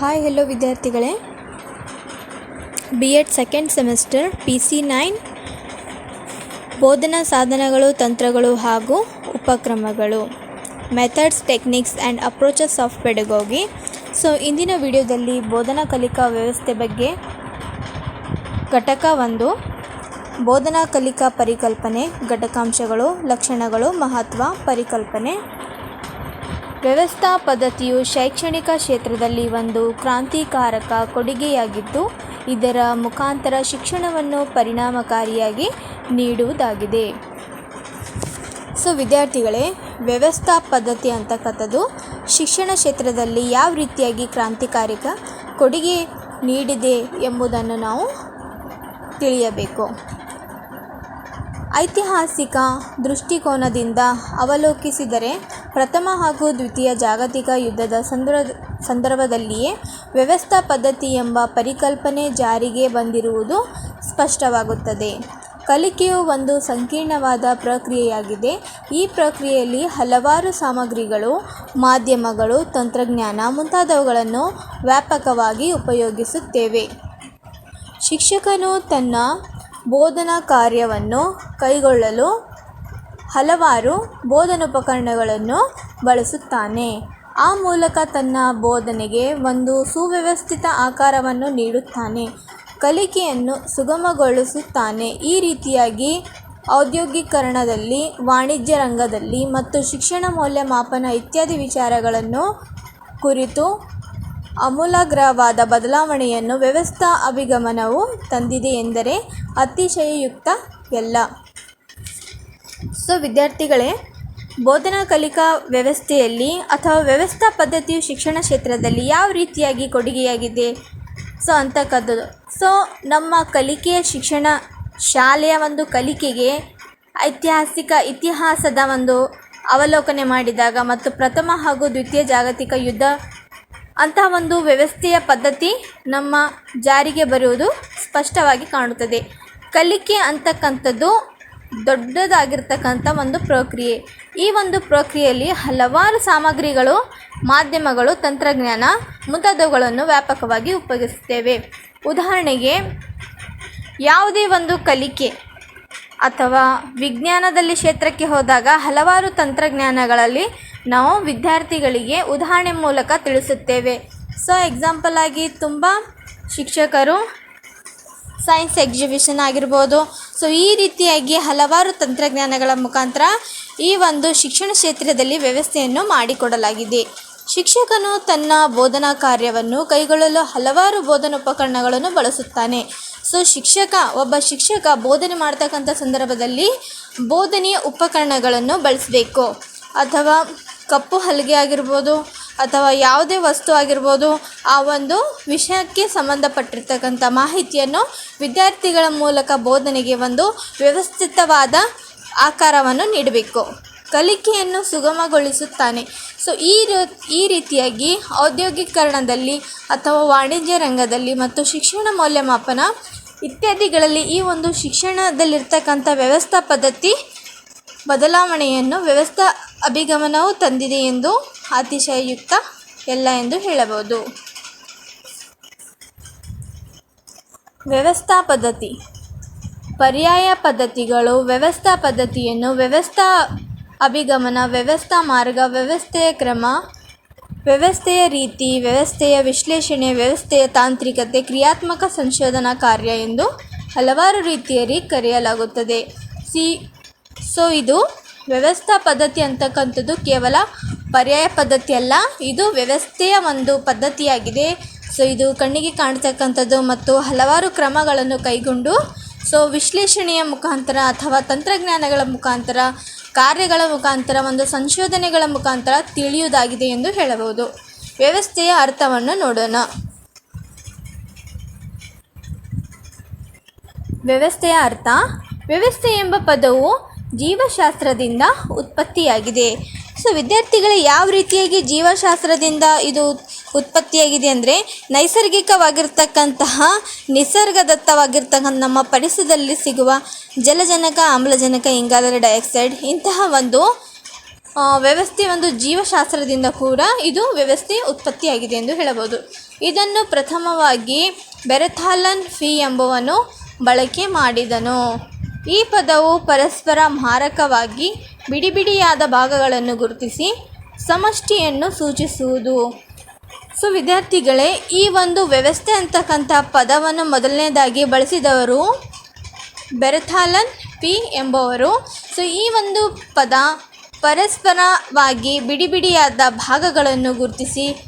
Hi hello ವಿದ್ಯಾರ್ಥಿಗಳೇ. B Ed second semester P C nine ಬೋಧನಾ ಸಾಧನಗಳು, ತಂತ್ರಗಳು ಹಾಗೂ ಉಪಕ್ರಮಗಳು. Methods techniques and approaches of pedagogy so ಇಂದಿನ ವಿಡಿಯೋದಲ್ಲಿ ಬೋಧನಾ ಕಲಿಕಾ ವ್ಯವಸ್ಥೆ ಬಗ್ಗೆ ಘಟಕ ಒಂದು, ಬೋಧನಾ ಕಲಿಕಾ ಪರಿಕಲ್ಪನೆ, ಘಟಕಾಂಶಗಳು, ಲಕ್ಷಣಗಳು, ಮಹತ್ವ, ಪರಿಕಲ್ಪನೆ. ವ್ಯವಸ್ಥಾ ಪದ್ಧತಿಯು ಶೈಕ್ಷಣಿಕ ಕ್ಷೇತ್ರದಲ್ಲಿ ಒಂದು ಕ್ರಾಂತಿಕಾರಕ ಕೊಡುಗೆಯಾಗಿದ್ದು, ಇದರ ಮುಖಾಂತರ ಶಿಕ್ಷಣವನ್ನು ಪರಿಣಾಮಕಾರಿಯಾಗಿ ನೀಡುವುದಾಗಿದೆ. ಸೊ, ವಿದ್ಯಾರ್ಥಿಗಳೇ ವ್ಯವಸ್ಥಾ ಪದ್ಧತಿ ಅಂತಕ್ಕಂಥದ್ದು ಶಿಕ್ಷಣ ಕ್ಷೇತ್ರದಲ್ಲಿ ಯಾವ ರೀತಿಯಾಗಿ ಕ್ರಾಂತಿಕಾರಿಕ ಕೊಡುಗೆ ನೀಡಿದೆ ಎಂಬುದನ್ನು ನಾವು ತಿಳಿಯಬೇಕು. ಐತಿಹಾಸಿಕ ದೃಷ್ಟಿಕೋನದಿಂದ ಅವಲೋಕಿಸಿದರೆ ಪ್ರಥಮ ಹಾಗೂ ದ್ವಿತೀಯ ಜಾಗತಿಕ ಯುದ್ಧದ ಸಂದರ್ಭ ಸಂದರ್ಭದಲ್ಲಿಯೇ ವ್ಯವಸ್ಥಾ ಪದ್ಧತಿ ಎಂಬ ಪರಿಕಲ್ಪನೆ ಜಾರಿಗೆ ಬಂದಿರುವುದು ಸ್ಪಷ್ಟವಾಗುತ್ತದೆ. ಕಲಿಕೆಯು ಒಂದು ಸಂಕೀರ್ಣವಾದ ಪ್ರಕ್ರಿಯೆಯಾಗಿದೆ. ಈ ಪ್ರಕ್ರಿಯೆಯಲ್ಲಿ ಹಲವಾರು ಸಾಮಗ್ರಿಗಳು, ಮಾಧ್ಯಮಗಳು, ತಂತ್ರಜ್ಞಾನ ಮುಂತಾದವುಗಳನ್ನು ವ್ಯಾಪಕವಾಗಿ ಉಪಯೋಗಿಸುತ್ತೇವೆ. ಶಿಕ್ಷಕನು ತನ್ನ ಬೋಧನಾ ಕಾರ್ಯವನ್ನು ಕೈಗೊಳ್ಳಲು ಹಲವಾರು ಬೋಧನೋಪಕರಣಗಳನ್ನು ಬಳಸುತ್ತಾನೆ. ಆ ಮೂಲಕ ತನ್ನ ಬೋಧನೆಗೆ ಒಂದು ಸುವ್ಯವಸ್ಥಿತ ಆಕಾರವನ್ನು ನೀಡುತ್ತಾನೆ. ಕಲಿಕೆಯನ್ನು ಸುಗಮಗೊಳಿಸುತ್ತಾನೆ. ಈ ರೀತಿಯಾಗಿ ಔದ್ಯೋಗೀಕರಣದಲ್ಲಿ, ವಾಣಿಜ್ಯ ರಂಗದಲ್ಲಿ ಮತ್ತು ಶಿಕ್ಷಣ ಮೌಲ್ಯಮಾಪನ ಇತ್ಯಾದಿ ವಿಚಾರಗಳನ್ನು ಕುರಿತು ಅಮೂಲಾಗ್ರವಾದ ಬದಲಾವಣೆಯನ್ನು ವ್ಯವಸ್ಥಾ ಅಭಿಗಮನವು ತಂದಿದೆ ಎಂದರೆ ಅತಿಶಯೋಕ್ತಿಯಲ್ಲ ಸೊ ವಿದ್ಯಾರ್ಥಿಗಳೇ, ಬೋಧನಾ ಕಲಿಕಾ ವ್ಯವಸ್ಥೆಯಲ್ಲಿ ಅಥವಾ ವ್ಯವಸ್ಥಾ ಪದ್ಧತಿಯು ಶಿಕ್ಷಣ ಕ್ಷೇತ್ರದಲ್ಲಿ ಯಾವ ರೀತಿಯಾಗಿ ಕೊಡುಗೆಯಾಗಿದೆ? ಸೊ ಅಂತಕ್ಕಂಥದ್ದು. ಸೊ ನಮ್ಮ ಕಲಿಕೆಯ ಶಿಕ್ಷಣ ಶಾಲೆಯ ಒಂದು ಕಲಿಕೆಗೆ ಐತಿಹಾಸಿಕ ಇತಿಹಾಸದ ಒಂದು ಅವಲೋಕನೆ ಮಾಡಿದಾಗ ಮತ್ತು ಪ್ರಥಮ ಹಾಗೂ ದ್ವಿತೀಯ ಜಾಗತಿಕ ಯುದ್ಧ, ಅಂತಹ ಒಂದು ವ್ಯವಸ್ಥೆಯ ಪದ್ಧತಿ ನಮ್ಮ ಜಾರಿಗೆ ಬರುವುದು ಸ್ಪಷ್ಟವಾಗಿ ಕಾಣುತ್ತದೆ. ಕಲಿಕೆ ಅಂತಕ್ಕಂಥದ್ದು ದೊಡ್ಡದಾಗಿರ್ತಕ್ಕಂಥ ಒಂದು ಪ್ರಕ್ರಿಯೆ. ಈ ಒಂದು ಪ್ರಕ್ರಿಯೆಯಲ್ಲಿ ಹಲವಾರು ಸಾಮಗ್ರಿಗಳು, ಮಾಧ್ಯಮಗಳು, ತಂತ್ರಜ್ಞಾನ ಮುಂತಾದವುಗಳನ್ನು ವ್ಯಾಪಕವಾಗಿ ಉಪಯೋಗಿಸುತ್ತೇವೆ. ಉದಾಹರಣೆಗೆ, ಯಾವುದೇ ಒಂದು ಕಲಿಕೆ ಅಥವಾ ವಿಜ್ಞಾನದಲ್ಲಿ ಕ್ಷೇತ್ರಕ್ಕೆ ಹೋದಾಗ ಹಲವಾರು ತಂತ್ರಜ್ಞಾನಗಳಲ್ಲಿ ನಾವು ವಿದ್ಯಾರ್ಥಿಗಳಿಗೆ ಉದಾಹರಣೆ ಮೂಲಕ ತಿಳಿಸುತ್ತೇವೆ. ಸೊ ಎಕ್ಸಾಂಪಲ್ ಆಗಿ ತುಂಬ ಶಿಕ್ಷಕರು ಸೈನ್ಸ್ ಎಕ್ಸಿಬಿಷನ್ ಆಗಿರ್ಬೋದು. ಸೊ ಈ ರೀತಿಯಾಗಿ ಹಲವಾರು ತಂತ್ರಜ್ಞಾನಗಳ ಮುಖಾಂತರ ಈ ಒಂದು ಶಿಕ್ಷಣ ಕ್ಷೇತ್ರದಲ್ಲಿ ವ್ಯವಸ್ಥೆಯನ್ನು ಮಾಡಿಕೊಡಲಾಗಿದೆ. ಶಿಕ್ಷಕನು ತನ್ನ ಬೋಧನಾ ಕಾರ್ಯವನ್ನು ಕೈಗೊಳ್ಳಲು ಹಲವಾರು ಬೋಧನೋಪಕರಣಗಳನ್ನು ಬಳಸುತ್ತಾನೆ. ಸೊ ಶಿಕ್ಷಕ, ಒಬ್ಬ ಶಿಕ್ಷಕ ಬೋಧನೆ ಮಾಡ್ತಕ್ಕಂಥ ಸಂದರ್ಭದಲ್ಲಿ ಬೋಧನೆಯ ಉಪಕರಣಗಳನ್ನು ಬಳಸಬೇಕು. ಅಥವಾ ಕಪ್ಪು ಹಲಗೆ ಆಗಿರ್ಬೋದು ಅಥವಾ ಯಾವುದೇ ವಸ್ತು ಆಗಿರ್ಬೋದು, ಆ ಒಂದು ವಿಷಯಕ್ಕೆ ಸಂಬಂಧಪಟ್ಟಿರ್ತಕ್ಕಂಥ ಮಾಹಿತಿಯನ್ನು ವಿದ್ಯಾರ್ಥಿಗಳ ಮೂಲಕ ಬೋಧನೆಗೆ ಒಂದು ವ್ಯವಸ್ಥಿತವಾದ ಆಕಾರವನ್ನು ನೀಡಬೇಕು. ಕಲಿಕೆಯನ್ನು ಸುಗಮಗೊಳಿಸುತ್ತಾನೆ. ಸೊ ಈ ಈ ರೀತಿಯಾಗಿ ಔದ್ಯೋಗೀಕರಣದಲ್ಲಿ ಅಥವಾ ವಾಣಿಜ್ಯ ರಂಗದಲ್ಲಿ ಮತ್ತು ಶಿಕ್ಷಣ ಮೌಲ್ಯಮಾಪನ ಇತ್ಯಾದಿಗಳಲ್ಲಿ ಈ ಒಂದು ಶಿಕ್ಷಣದಲ್ಲಿರ್ತಕ್ಕಂಥ ವ್ಯವಸ್ಥಾ ಪದ್ಧತಿ ಬದಲಾವಣೆಯನ್ನು ವ್ಯವಸ್ಥಾ ಅಭಿಗಮನವು ತಂದಿದೆ ಎಂದು ಅತಿಶಯುಕ್ತ ಎಲ್ಲ ಎಂದು ಹೇಳಬಹುದು. ವ್ಯವಸ್ಥಾ ಪದ್ಧತಿ. ಪರ್ಯಾಯ ಪದ್ಧತಿಗಳು ವ್ಯವಸ್ಥಾ ಪದ್ಧತಿಯನ್ನು ವ್ಯವಸ್ಥಾ ಅಭಿಗಮನ, ವ್ಯವಸ್ಥಾ ಮಾರ್ಗ, ವ್ಯವಸ್ಥೆಯ ಕ್ರಮ, ವ್ಯವಸ್ಥೆಯ ರೀತಿ, ವ್ಯವಸ್ಥೆಯ ವಿಶ್ಲೇಷಣೆ, ವ್ಯವಸ್ಥೆಯ ತಾಂತ್ರಿಕತೆ, ಕ್ರಿಯಾತ್ಮಕ ಸಂಶೋಧನಾ ಕಾರ್ಯ ಎಂದು ಹಲವಾರು ರೀತಿಯಲ್ಲಿ ಕರೆಯಲಾಗುತ್ತದೆ. ಸಿ ಸೊ ಇದು ವ್ಯವಸ್ಥಾ ಪದ್ಧತಿ ಅಂತಕ್ಕಂಥದ್ದು ಕೇವಲ ಪರ್ಯಾಯ ಪದ್ಧತಿ ಅಲ್ಲ, ಇದು ವ್ಯವಸ್ಥೆಯ ಒಂದು ಪದ್ಧತಿಯಾಗಿದೆ. ಸೊ ಇದು ಕಣ್ಣಿಗೆ ಕಾಣ್ತಕ್ಕಂಥದ್ದು ಮತ್ತು ಹಲವಾರು ಕ್ರಮಗಳನ್ನು ಕೈಗೊಂಡು ಸೊ ವಿಶ್ಲೇಷಣೆಯ ಮುಖಾಂತರ ಅಥವಾ ತಂತ್ರಜ್ಞಾನಗಳ ಮುಖಾಂತರ, ಕಾರ್ಯಗಳ ಮುಖಾಂತರ, ಒಂದು ಸಂಶೋಧನೆಗಳ ಮುಖಾಂತರ ತಿಳಿಯುವುದಾಗಿದೆ ಎಂದು ಹೇಳಬಹುದು. ವ್ಯವಸ್ಥೆಯ ಅರ್ಥವನ್ನು ನೋಡೋಣ. ವ್ಯವಸ್ಥೆಯ ಅರ್ಥ, ವ್ಯವಸ್ಥೆ ಎಂಬ ಪದವು ಜೀವಶಾಸ್ತ್ರದಿಂದ ಉತ್ಪತ್ತಿಯಾಗಿದೆ. ಸೊ, ವಿದ್ಯಾರ್ಥಿಗಳು ಯಾವ ರೀತಿಯಾಗಿ ಜೀವಶಾಸ್ತ್ರದಿಂದ ಇದು ಉತ್ಪತ್ತಿಯಾಗಿದೆ ಅಂದರೆ, ನೈಸರ್ಗಿಕವಾಗಿರ್ತಕ್ಕಂತಹ ನಿಸರ್ಗದತ್ತವಾಗಿರ್ತಕ್ಕಂಥ ನಮ್ಮ ಪರಿಸರದಲ್ಲಿ ಸಿಗುವ ಜಲಜನಕ, ಆಮ್ಲಜನಕ, ಇಂಗಾಲದ ಡೈಆಕ್ಸೈಡ್ ಇಂತಹ ಒಂದು ವ್ಯವಸ್ಥೆ ಒಂದು ಜೀವಶಾಸ್ತ್ರದಿಂದ ಕೂಡ ಇದು ವ್ಯವಸ್ಥೆ ಉತ್ಪತ್ತಿಯಾಗಿದೆ ಎಂದು ಹೇಳಬಹುದು. ಇದನ್ನು ಪ್ರಥಮವಾಗಿ ಬೆರೆಥಾಲನ್ ಫಿ ಎಂಬುವನು ಬಳಕೆ ಮಾಡಿದನು. ಈ ಪದವು ಪರಸ್ಪರ ಮಾರಕವಾಗಿ ಬಿಡಿಬಿಡಿಯಾದ ಭಾಗಗಳನ್ನು ಗುರುತಿಸಿ ಸಮಷ್ಟಿಯನ್ನು ಸೂಚಿಸುವುದು. ಸೊ, ವಿದ್ಯಾರ್ಥಿಗಳೇ, ಈ ಒಂದು ವ್ಯವಸ್ಥೆ ಅಂತಕ್ಕಂಥ ಪದವನ್ನು ಮೊದಲನೇದಾಗಿ ಬಳಸಿದವರು ಬೆರೆಥಾಲನ್ ಪಿ ಎಂಬುವರು. ಸೊ, ಈ ಒಂದು ಪದ ಪರಸ್ಪರವಾಗಿ ಬಿಡಿಬಿಡಿಯಾದ ಭಾಗಗಳನ್ನು ಗುರುತಿಸಿ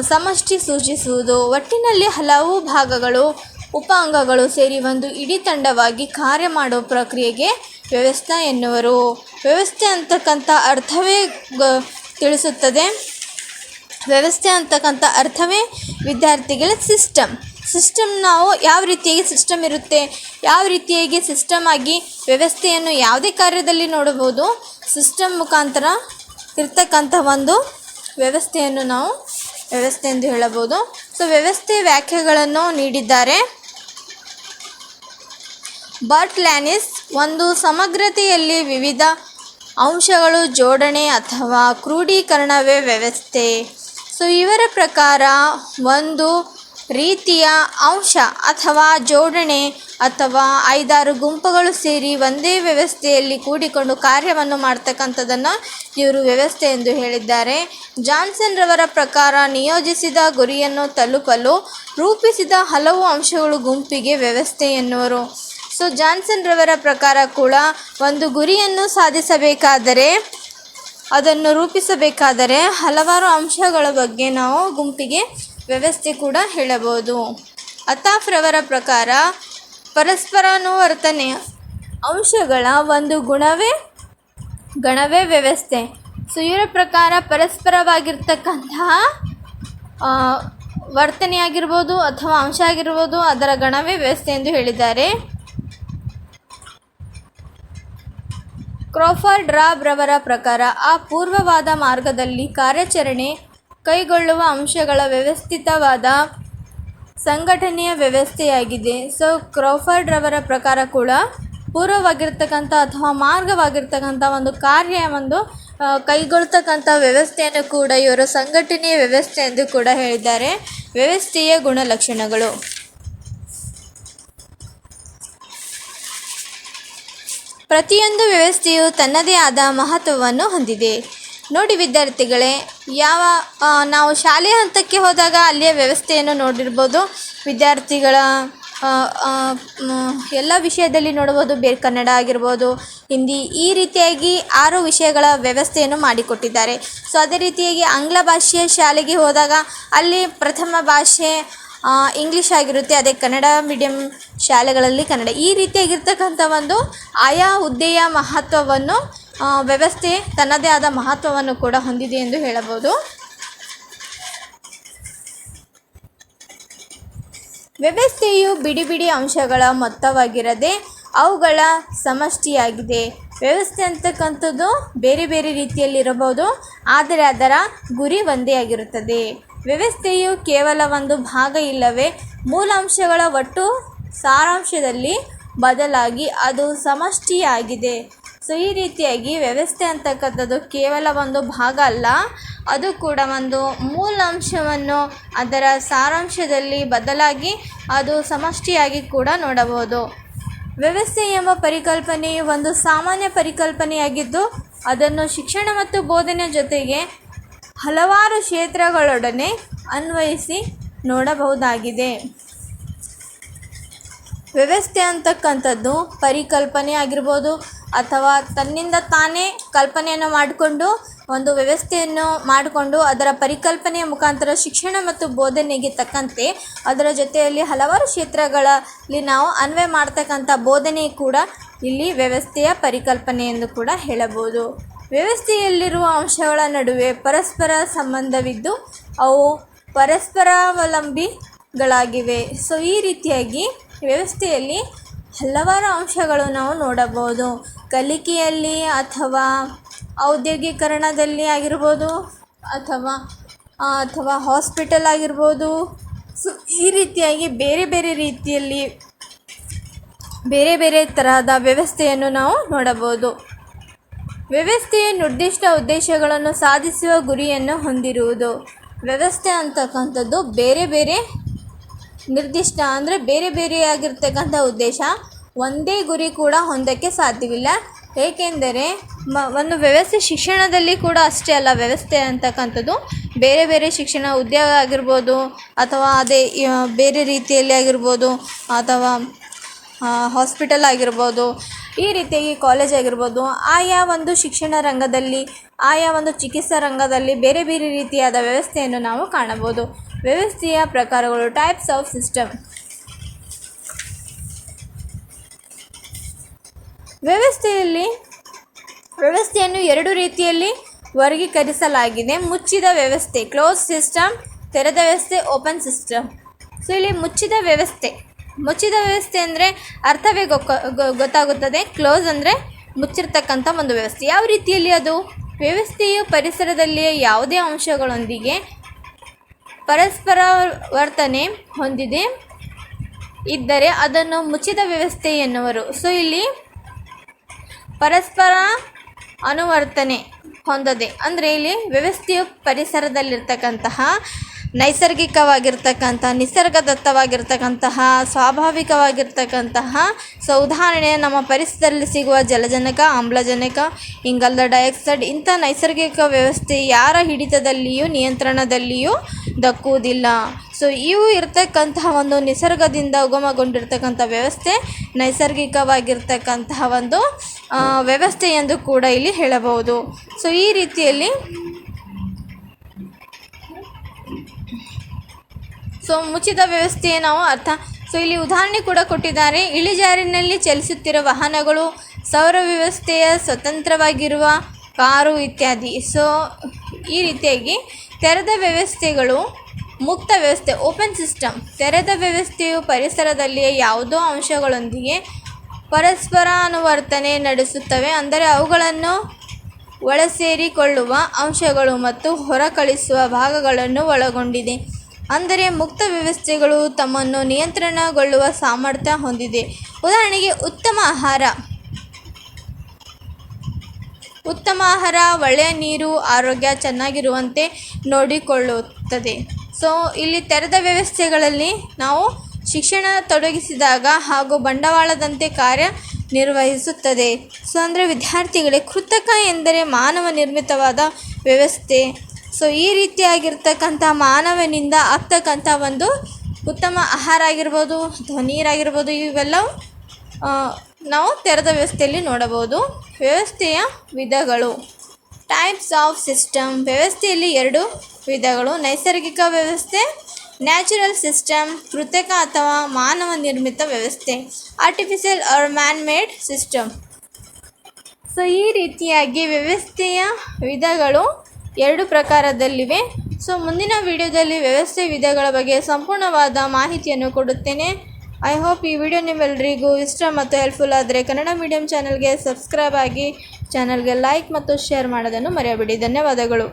ಸಮಷ್ಟಿ ಸೂಚಿಸುವುದು. ಒಟ್ಟಿನಲ್ಲಿ ಹಲವು ಭಾಗಗಳು ಉಪ ಅಂಗಗಳು ಸೇರಿ ಒಂದು ಇಡೀ ತಂಡವಾಗಿ ಕಾರ್ಯ ಮಾಡುವ ಪ್ರಕ್ರಿಯೆಗೆ ವ್ಯವಸ್ಥೆ ಎನ್ನುವರು. ವ್ಯವಸ್ಥೆ ಅಂತಕ್ಕಂಥ ಅರ್ಥವೇ ಗ- ತಿಳಿಸುತ್ತದೆ. ವ್ಯವಸ್ಥೆ ಅಂತಕ್ಕಂಥ ಅರ್ಥವೇ ವಿದ್ಯಾರ್ಥಿಗಳ ಸಿಸ್ಟಮ್. ಸಿಸ್ಟಮ್ ನಾವು ಯಾವ ರೀತಿಯಾಗಿ ಸಿಸ್ಟಮ್ ಇರುತ್ತೆ, ಯಾವ ರೀತಿಯಾಗಿ ಸಿಸ್ಟಮ್ ಆಗಿ ವ್ಯವಸ್ಥೆಯನ್ನು ಯಾವುದೇ ಕಾರ್ಯದಲ್ಲಿ ನೋಡಬಹುದು, ಸಿಸ್ಟಮ್ ಮುಖಾಂತರ ಇರ್ತಕ್ಕಂಥ ಒಂದು ವ್ಯವಸ್ಥೆಯನ್ನು ನಾವು ವ್ಯವಸ್ಥೆ ಎಂದು ಹೇಳಬಹುದು. ಸೊ, ವ್ಯವಸ್ಥೆ ವ್ಯಾಖ್ಯೆಗಳನ್ನು ನೀಡಿದ್ದಾರೆ. ಬರ್ಟ್ ಲ್ಯಾನಿಸ್ ಒಂದು ಸಮಗ್ರತೆಯಲ್ಲಿ ವಿವಿಧ ಅಂಶಗಳು ಜೋಡಣೆ ಅಥವಾ ಕ್ರೋಢೀಕರಣವೇ ವ್ಯವಸ್ಥೆ. ಸೊ ಇವರ ಪ್ರಕಾರ ಒಂದು ರೀತಿಯ ಅಂಶ ಅಥವಾ ಜೋಡಣೆ ಅಥವಾ ಐದಾರು ಗುಂಪುಗಳು ಸೇರಿ ಒಂದೇ ವ್ಯವಸ್ಥೆಯಲ್ಲಿ ಕೂಡಿಕೊಂಡು ಕಾರ್ಯವನ್ನು ಮಾಡ್ತಕ್ಕಂಥದ್ದನ್ನು ಇವರು ವ್ಯವಸ್ಥೆ ಎಂದು ಹೇಳಿದ್ದಾರೆ. ಜಾನ್ಸನ್ ರವರ ಪ್ರಕಾರ ನಿಯೋಜಿಸಿದ ಗುರಿಯನ್ನು ತಲುಪಲು ರೂಪಿಸಿದ ಹಲವು ಅಂಶಗಳು ಗುಂಪಿಗೆ ವ್ಯವಸ್ಥೆ ಎನ್ನುವರು. ಸೊ ಜಾನ್ಸನ್ ರವರ ಪ್ರಕಾರ ಕೂಡ ಒಂದು ಗುರಿಯನ್ನು ಸಾಧಿಸಬೇಕಾದರೆ, ಅದನ್ನು ರೂಪಿಸಬೇಕಾದರೆ ಹಲವಾರು ಅಂಶಗಳ ಬಗ್ಗೆ ನಾವು ಗುಂಪಿಗೆ ವ್ಯವಸ್ಥೆ ಕೂಡ ಹೇಳಬಹುದು. ಅತಾಫ್ ರವರ ಪ್ರಕಾರ ಪರಸ್ಪರಾನುವರ್ತನೆಯ ಅಂಶಗಳ ಒಂದು ಗುಣವೇ ಗಣವೇ ವ್ಯವಸ್ಥೆ. ಸೊ ಇವರ ಪ್ರಕಾರ ಪರಸ್ಪರವಾಗಿರ್ತಕ್ಕಂತಹ ವರ್ತನೆಯಾಗಿರ್ಬೋದು ಅಥವಾ ಅಂಶ ಆಗಿರ್ಬೋದು ಅದರ ಗಣವೇ ವ್ಯವಸ್ಥೆ ಎಂದು ಹೇಳಿದ್ದಾರೆ. ಕ್ರಾಫರ್ಡ್ ರಾಬ್ ರವರ ಪ್ರಕಾರ ಆ ಪೂರ್ವವಾದ ಮಾರ್ಗದಲ್ಲಿ ಕಾರ್ಯಾಚರಣೆ ಕೈಗೊಳ್ಳುವ ಅಂಶಗಳ ವ್ಯವಸ್ಥಿತವಾದ ಸಂಘಟನೆಯ ವ್ಯವಸ್ಥೆಯಾಗಿದೆ. ಸೊ ಕ್ರಾಫರ್ಡ್ ರವರ ಪ್ರಕಾರ ಕೂಡ ಪೂರ್ವವಾಗಿರ್ತಕ್ಕಂಥ ಅಥವಾ ಮಾರ್ಗವಾಗಿರ್ತಕ್ಕಂಥ ಒಂದು ಕಾರ್ಯ, ಒಂದು ಕೈಗೊಳ್ತಕ್ಕಂಥ ವ್ಯವಸ್ಥೆಯನ್ನು ಕೂಡ ಇವರು ಸಂಘಟನೆಯ ವ್ಯವಸ್ಥೆ ಎಂದು ಕೂಡ ಹೇಳಿದ್ದಾರೆ. ವ್ಯವಸ್ಥೆಯ ಗುಣಲಕ್ಷಣಗಳು. ಪ್ರತಿಯೊಂದು ವ್ಯವಸ್ಥೆಯು ತನ್ನದೇ ಆದ ಮಹತ್ವವನ್ನು ಹೊಂದಿದೆ. ನೋಡಿ ವಿದ್ಯಾರ್ಥಿಗಳೇ, ಯಾವ ನಾವು ಶಾಲೆಯ ಹಂತಕ್ಕೆ ಹೋದಾಗ ಅಲ್ಲಿಯ ವ್ಯವಸ್ಥೆಯನ್ನು ನೋಡಿರ್ಬೋದು. ವಿದ್ಯಾರ್ಥಿಗಳ ಎಲ್ಲ ವಿಷಯದಲ್ಲಿ ನೋಡ್ಬೋದು ಬೇರೆ ಕನ್ನಡ ಆಗಿರ್ಬೋದು, ಹಿಂದಿ, ಈ ರೀತಿಯಾಗಿ ಆರು ವಿಷಯಗಳ ವ್ಯವಸ್ಥೆಯನ್ನು ಮಾಡಿಕೊಟ್ಟಿದ್ದಾರೆ. ಸೊ, ಅದೇ ರೀತಿಯಾಗಿ ಆಂಗ್ಲ ಭಾಷೆಯ ಶಾಲೆಗೆ ಹೋದಾಗ ಅಲ್ಲಿ ಪ್ರಥಮ ಭಾಷೆ ಇಂಗ್ಲೀಷ್ ಆಗಿರುತ್ತೆ. ಅದೇ ಕನ್ನಡ ಮೀಡಿಯಂ ಶಾಲೆಗಳಲ್ಲಿ ಕನ್ನಡ. ಈ ರೀತಿಯಾಗಿರ್ತಕ್ಕಂಥ ಒಂದು ಆಯಾ ಹುದ್ದೆಯ ಮಹತ್ವವನ್ನು ವ್ಯವಸ್ಥೆ ತನ್ನದೇ ಆದ ಮಹತ್ವವನ್ನು ಕೂಡ ಹೊಂದಿದೆ ಎಂದು ಹೇಳಬಹುದು. ವ್ಯವಸ್ಥೆಯು ಬಿಡಿ ಬಿಡಿ ಅಂಶಗಳ ಮೊತ್ತವಾಗಿರದೆ ಅವುಗಳ ಸಮಷ್ಟಿಯಾಗಿದೆ. ವ್ಯವಸ್ಥೆ ಅಂತಕ್ಕಂಥದ್ದು ಬೇರೆ ಬೇರೆ ರೀತಿಯಲ್ಲಿರಬಹುದು ಆದರೆ ಅದರ ಗುರಿ ಒಂದೇ ಆಗಿರುತ್ತದೆ. ವ್ಯವಸ್ಥೆಯು ಕೇವಲ ಒಂದು ಭಾಗ ಇಲ್ಲವೇ ಮೂಲಾಂಶಗಳ ಒಟ್ಟು ಸಾರಾಂಶದಲ್ಲಿ ಬದಲಾಗಿ ಅದು ಸಮಷ್ಟಿಯಾಗಿದೆ. ಸೊ, ಈ ರೀತಿಯಾಗಿ ವ್ಯವಸ್ಥೆ ಅಂತಕ್ಕಂಥದ್ದು ಕೇವಲ ಒಂದು ಭಾಗ ಅಲ್ಲ, ಅದು ಕೂಡ ಒಂದು ಮೂಲಾಂಶವನ್ನು ಅದರ ಸಾರಾಂಶದಲ್ಲಿ ಬದಲಾಗಿ ಅದು ಸಮಷ್ಟಿಯಾಗಿ ಕೂಡ ನೋಡಬಹುದು. ವ್ಯವಸ್ಥೆ ಎಂಬ ಪರಿಕಲ್ಪನೆಯು ಒಂದು ಸಾಮಾನ್ಯ ಪರಿಕಲ್ಪನೆಯಾಗಿದ್ದು, ಅದನ್ನು ಶಿಕ್ಷಣ ಮತ್ತು ಬೋಧನೆ ಜೊತೆಗೆ ಹಲವಾರು ಕ್ಷೇತ್ರಗಳೊಡನೆ ಅನ್ವಯಿಸಿ ನೋಡಬಹುದಾಗಿದೆ. ವ್ಯವಸ್ಥೆ ಅಂತಕ್ಕಂಥದ್ದು ಪರಿಕಲ್ಪನೆ ಆಗಿರ್ಬೋದು ಅಥವಾ ತನ್ನಿಂದ ತಾನೇ ಕಲ್ಪನೆಯನ್ನು ಮಾಡಿಕೊಂಡು ಒಂದು ವ್ಯವಸ್ಥೆಯನ್ನು ಮಾಡಿಕೊಂಡು ಅದರ ಪರಿಕಲ್ಪನೆಯ ಮುಖಾಂತರ ಶಿಕ್ಷಣ ಮತ್ತು ಬೋಧನೆಗೆ ತಕ್ಕಂತೆ ಅದರ ಜೊತೆಯಲ್ಲಿ ಹಲವಾರು ಕ್ಷೇತ್ರಗಳಲ್ಲಿ ನಾವು ಅನ್ವಯ ಮಾಡ್ತಕ್ಕಂಥ ಬೋಧನೆ ಕೂಡ ಇಲ್ಲಿ ವ್ಯವಸ್ಥೆಯ ಪರಿಕಲ್ಪನೆ ಎಂದು ಕೂಡ ಹೇಳಬಹುದು. ವ್ಯವಸ್ಥೆಯಲ್ಲಿರುವ ಅಂಶಗಳ ನಡುವೆ ಪರಸ್ಪರ ಸಂಬಂಧವಿದ್ದು ಅವು ಪರಸ್ಪರಾವಲಂಬಿಗಳಾಗಿವೆ. ಸೊ ಈ ರೀತಿಯಾಗಿ ವ್ಯವಸ್ಥೆಯಲ್ಲಿ ಹಲವಾರು ಅಂಶಗಳು ನಾವು ನೋಡಬಹುದು. ಕಲಿಕೆಯಲ್ಲಿ ಅಥವಾ ಔದ್ಯೋಗೀಕರಣದಲ್ಲಿ ಆಗಿರ್ಬೋದು ಅಥವಾ ಅಥವಾ ಹಾಸ್ಪಿಟಲ್ ಆಗಿರ್ಬೋದು. ಸೊ, ಈ ರೀತಿಯಾಗಿ ಬೇರೆ ಬೇರೆ ರೀತಿಯಲ್ಲಿ ಬೇರೆ ಬೇರೆ ತರಹದ ವ್ಯವಸ್ಥೆಯನ್ನು ನಾವು ನೋಡಬಹುದು. ವ್ಯವಸ್ಥೆಯ ನಿರ್ದಿಷ್ಟ ಉದ್ದೇಶಗಳನ್ನು ಸಾಧಿಸುವ ಗುರಿಯನ್ನು ಹೊಂದಿರುವುದು. ವ್ಯವಸ್ಥೆ ಅಂತಕ್ಕಂಥದ್ದು ಬೇರೆ ಬೇರೆ ನಿರ್ದಿಷ್ಟ ಅಂದರೆ ಬೇರೆ ಬೇರೆಯಾಗಿರ್ತಕ್ಕಂಥ ಉದ್ದೇಶ. ಒಂದೇ ಗುರಿ ಕೂಡ ಹೊಂದಕ್ಕೆ ಸಾಧ್ಯವಿಲ್ಲ. ಏಕೆಂದರೆ ಮ, ಒಂದು ವ್ಯವಸ್ಥೆ ಶಿಕ್ಷಣದಲ್ಲಿ ಕೂಡ ಅಷ್ಟೇ ಅಲ್ಲ, ವ್ಯವಸ್ಥೆ ಅಂತಕ್ಕಂಥದ್ದು. ಬೇರೆ ಬೇರೆ ಶಿಕ್ಷಣ ಉದ್ಯೋಗ ಆಗಿರ್ಬೋದು, ಅಥವಾ ಅದೇ ಬೇರೆ ರೀತಿಯಲ್ಲಿ ಆಗಿರ್ಬೋದು, ಅಥವಾ ಹಾಸ್ಪಿಟಲ್ ಆಗಿರ್ಬೋದು, ಈ ರೀತಿಯಾಗಿ ಕಾಲೇಜ್ ಆಗಿರ್ಬೋದು, ಆಯಾ ಒಂದು ಶಿಕ್ಷಣ ರಂಗದಲ್ಲಿ, ಆಯಾ ಒಂದು ಚಿಕಿತ್ಸಾ ರಂಗದಲ್ಲಿ ಬೇರೆ ಬೇರೆ ರೀತಿಯಾದ ವ್ಯವಸ್ಥೆಯನ್ನು ನಾವು ಕಾಣಬಹುದು. ವ್ಯವಸ್ಥೆಯ ಪ್ರಕಾರಗಳು ಟೈಪ್ಸ್ ಆಫ್ ಸಿಸ್ಟಮ್ ವ್ಯವಸ್ಥೆಯಲ್ಲಿ, ವ್ಯವಸ್ಥೆಯನ್ನು ಎರಡು ರೀತಿಯಲ್ಲಿ ವರ್ಗೀಕರಿಸಲಾಗಿದೆ. ಮುಚ್ಚಿದ ವ್ಯವಸ್ಥೆ ಕ್ಲೋಸ್ ಸಿಸ್ಟಮ್ ತೆರೆದ ವ್ಯವಸ್ಥೆ ಓಪನ್ ಸಿಸ್ಟಮ್ ಸೊ ಇಲ್ಲಿ ಮುಚ್ಚಿದ ವ್ಯವಸ್ಥೆ. ಮುಚ್ಚಿದ ವ್ಯವಸ್ಥೆ ಅಂದರೆ ಅರ್ಥವೇ ಗೊತ್ತಾಗುತ್ತದೆ. ಕ್ಲೋಸ್ ಅಂದರೆ ಮುಚ್ಚಿರ್ತಕ್ಕಂಥ ಒಂದು ವ್ಯವಸ್ಥೆ. ಯಾವ ರೀತಿಯಲ್ಲಿ ಅದು? ವ್ಯವಸ್ಥೆಯು ಪರಿಸರದಲ್ಲಿಯ ಯಾವುದೇ ಅಂಶಗಳೊಂದಿಗೆ ಪರಸ್ಪರ ವರ್ತನೆ ಹೊಂದಿದೆ. ಇದ್ದರೆ ಅದನ್ನು ಮುಚ್ಚಿದ ವ್ಯವಸ್ಥೆ ಎನ್ನುವರು. ಸೊ, ಇಲ್ಲಿ ಪರಸ್ಪರ ಅನುವರ್ತನೆ ಹೊಂದದೆ, ಅಂದರೆ ಇಲ್ಲಿ ವ್ಯವಸ್ಥೆಯು ಪರಿಸರದಲ್ಲಿರ್ತಕ್ಕಂತಹ ನೈಸರ್ಗಿಕವಾಗಿರ್ತಕ್ಕಂಥ, ನಿಸರ್ಗದತ್ತವಾಗಿರ್ತಕ್ಕಂತಹ, ಸ್ವಾಭಾವಿಕವಾಗಿರ್ತಕ್ಕಂತಹ, ಸೊ ಉದಾಹರಣೆ ನಮ್ಮ ಪರಿಸರದಲ್ಲಿ ಸಿಗುವ ಜಲಜನಕ, ಆಮ್ಲಜನಕ, ಇಂಗಾಲದ ಡೈಆಕ್ಸೈಡ್ ಇಂಥ ನೈಸರ್ಗಿಕ ವ್ಯವಸ್ಥೆ ಯಾರ ಹಿಡಿತದಲ್ಲಿಯೂ, ನಿಯಂತ್ರಣದಲ್ಲಿಯೂ ದಕ್ಕುವುದಿಲ್ಲ. ಸೊ ಇವು ಇರ್ತಕ್ಕಂತಹ ಒಂದು ನಿಸರ್ಗದಿಂದ ಉಗಮಗೊಂಡಿರ್ತಕ್ಕಂಥ ವ್ಯವಸ್ಥೆ, ನೈಸರ್ಗಿಕವಾಗಿರ್ತಕ್ಕಂತಹ ಒಂದು ವ್ಯವಸ್ಥೆ ಎಂದು ಕೂಡ ಇಲ್ಲಿ ಹೇಳಬಹುದು. ಸೊ ಈ ರೀತಿಯಲ್ಲಿ ಸೊ ಮುಚ್ಚಿದ ವ್ಯವಸ್ಥೆಯ ನಾವು ಅರ್ಥ. ಸೊ ಇಲ್ಲಿ ಉದಾಹರಣೆ ಕೂಡ ಕೊಟ್ಟಿದ್ದಾರೆ. ಇಳಿಜಾರಿನಲ್ಲಿ ಚಲಿಸುತ್ತಿರುವ ವಾಹನಗಳು ಸೌರ ವ್ಯವಸ್ಥೆಯ ಸ್ವತಂತ್ರವಾಗಿರುವ ಕಾರು ಇತ್ಯಾದಿ. ಸೊ ಈ ರೀತಿಯಾಗಿ ತೆರೆದ ವ್ಯವಸ್ಥೆಗಳು ಮುಕ್ತ ವ್ಯವಸ್ಥೆ ಓಪನ್ ಸಿಸ್ಟಮ್ ತೆರೆದ ವ್ಯವಸ್ಥೆಯು ಪರಿಸರದಲ್ಲಿಯ ಯಾವುದೋ ಅಂಶಗಳೊಂದಿಗೆ ಪರಸ್ಪರ ಅನುವರ್ತನೆ ನಡೆಸುತ್ತವೆ. ಅಂದರೆ ಅವುಗಳನ್ನು ಒಳಸೇರಿಕೊಳ್ಳುವ ಅಂಶಗಳು ಮತ್ತು ಹೊರಕಳಿಸುವ ಭಾಗಗಳನ್ನು ಒಳಗೊಂಡಿದೆ. ಅಂದರೆ ಮುಕ್ತ ವ್ಯವಸ್ಥೆಗಳು ತಮ್ಮನ್ನು ನಿಯಂತ್ರಣಗೊಳ್ಳುವ ಸಾಮರ್ಥ್ಯ ಹೊಂದಿದೆ. ಉದಾಹರಣೆಗೆ, ಉತ್ತಮ ಆಹಾರ. ಉತ್ತಮ ಆಹಾರ, ಒಳ್ಳೆಯ ನೀರು, ಆರೋಗ್ಯ ಚೆನ್ನಾಗಿರುವಂತೆ ನೋಡಿಕೊಳ್ಳುತ್ತದೆ. ಸೊ, ಇಲ್ಲಿ ತೆರೆದ ವ್ಯವಸ್ಥೆಗಳಲ್ಲಿ ನಾವು ಶಿಕ್ಷಣ ತೊಡಗಿಸಿದಾಗ ಹಾಗೂ ಬಂಡವಾಳದಂತೆ ಕಾರ್ಯ ನಿರ್ವಹಿಸುತ್ತದೆ. ಸೊ, ಅಂದರೆ ವಿದ್ಯಾರ್ಥಿಗಳೇ ಕೃತಕ ಎಂದರೆ ಮಾನವ ನಿರ್ಮಿತವಾದ ವ್ಯವಸ್ಥೆ. ಸೊ ಈ ರೀತಿಯಾಗಿರ್ತಕ್ಕಂಥ ಮಾನವನಿಂದ ಆಗ್ತಕ್ಕಂಥ ಒಂದು ಉತ್ತಮ ಆಹಾರ ಆಗಿರ್ಬೋದು, ಅಥವಾ ನೀರಾಗಿರ್ಬೋದು, ಇವೆಲ್ಲವೂ ನಾವು ತೆರೆದ ವ್ಯವಸ್ಥೆಯಲ್ಲಿ ನೋಡಬಹುದು. ವ್ಯವಸ್ಥೆಯ ವಿಧಗಳು. ಟೈಪ್ಸ್ ಆಫ್ ಸಿಸ್ಟಮ್ ವ್ಯವಸ್ಥೆಯಲ್ಲಿ ಎರಡು ವಿಧಗಳು. ನೈಸರ್ಗಿಕ ವ್ಯವಸ್ಥೆ ನ್ಯಾಚುರಲ್ ಸಿಸ್ಟಮ್ ಕೃತಕ ಅಥವಾ ಮಾನವ ನಿರ್ಮಿತ ವ್ಯವಸ್ಥೆ. Artificial or man made system so ಈ ರೀತಿಯಾಗಿ ವ್ಯವಸ್ಥೆಯ ವಿಧಗಳು ಎರಡು ಪ್ರಕಾರದಲ್ಲಿವೆ. ಸೊ ಮುಂದಿನ ವಿಡಿಯೋದಲ್ಲಿ ವ್ಯವಸ್ಥೆ ವಿಧಗಳ ಬಗ್ಗೆ ಸಂಪೂರ್ಣವಾದ ಮಾಹಿತಿಯನ್ನು ಕೊಡುತ್ತೇನೆ. ಐ ಹೋಪ್ ಈ ವಿಡಿಯೋ ನಿಮ್ಮೆಲ್ಲರಿಗೂ ಇಷ್ಟ ಮತ್ತು ಹೆಲ್ಪ್ಫುಲ್ ಆದರೆ ಕನ್ನಡ ಮೀಡಿಯಂ ಚಾನಲ್ಗೆ ಸಬ್ಸ್ಕ್ರೈಬ್ ಆಗಿ ಚಾನಲ್ಗೆ ಲೈಕ್ ಮತ್ತು ಶೇರ್ ಮಾಡೋದನ್ನು ಮರೆಯಬೇಡಿ. ಧನ್ಯವಾದಗಳು.